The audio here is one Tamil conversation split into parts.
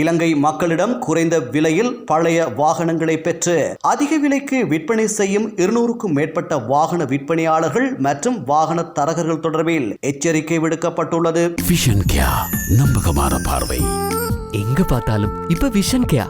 இலங்கை மக்களிடம் குறைந்த விலையில் பழைய வாகனங்களை பெற்று அதிக விலைக்கு விற்பனை செய்யும் இருநூறுக்கும் மேற்பட்ட வாகன விற்பனையாளர்கள் மற்றும் வாகன தரகர்கள் தொடர்பில் எச்சரிக்கை விடுக்கப்பட்டுள்ளது. விஷன் கியா நம்பகமான பார்வை. எங்க பார்த்தாலும் இப்ப விஷன் கேயா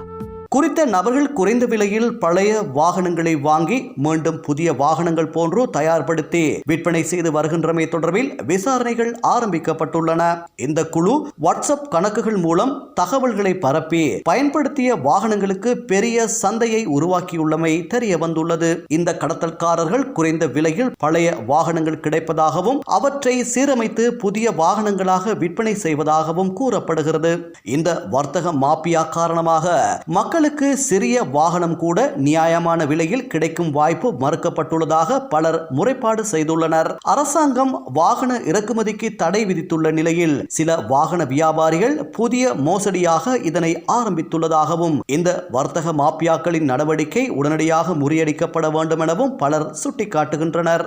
குறித்த நபர்கள் குறைந்த விலையில் பழைய வாகனங்களை வாங்கி மீண்டும் புதிய வாகனங்கள் போன்று தயார்படுத்தி விற்பனை செய்து வருகின்றமை தொடர்பில் விசாரணைகள் ஆரம்பிக்கப்பட்டுள்ளன. இந்த குழு வாட்ஸ்அப் கணக்குகள் மூலம் தகவல்களை பரப்பி பயன்படுத்திய வாகனங்களுக்கு பெரிய சந்தையை உருவாக்கியுள்ளமை தெரிய வந்துள்ளது இந்த கடத்தல்காரர்கள் குறைந்த விலையில் பழைய வாகனங்கள் கிடைப்பதாகவும் அவற்றை சீரமைத்து புதிய வாகனங்களாக விற்பனை செய்வதாகவும் கூறப்படுகிறது. இந்த வர்த்தக மாபியா காரணமாக மக்கள் மக்களுக்கு சிறிய வாகனம் கூட நியாயமான விலையில் கிடைக்கும் வாய்ப்பு மறுக்கப்பட்டுள்ளதாக பலர் முறைப்பாடு செய்துள்ளனர். அரசாங்கம் வாகன இறக்குமதிக்கு தடை விதித்துள்ள நிலையில் சில வாகன வியாபாரிகள் புதிய மோசடியாக இதனை ஆரம்பித்துள்ளதாகவும் இந்த வர்த்தக மாபியாக்களின் நடவடிக்கை உடனடியாக முறியடிக்கப்பட வேண்டும் எனவும் பலர் சுட்டிக்காட்டுகின்றனர்.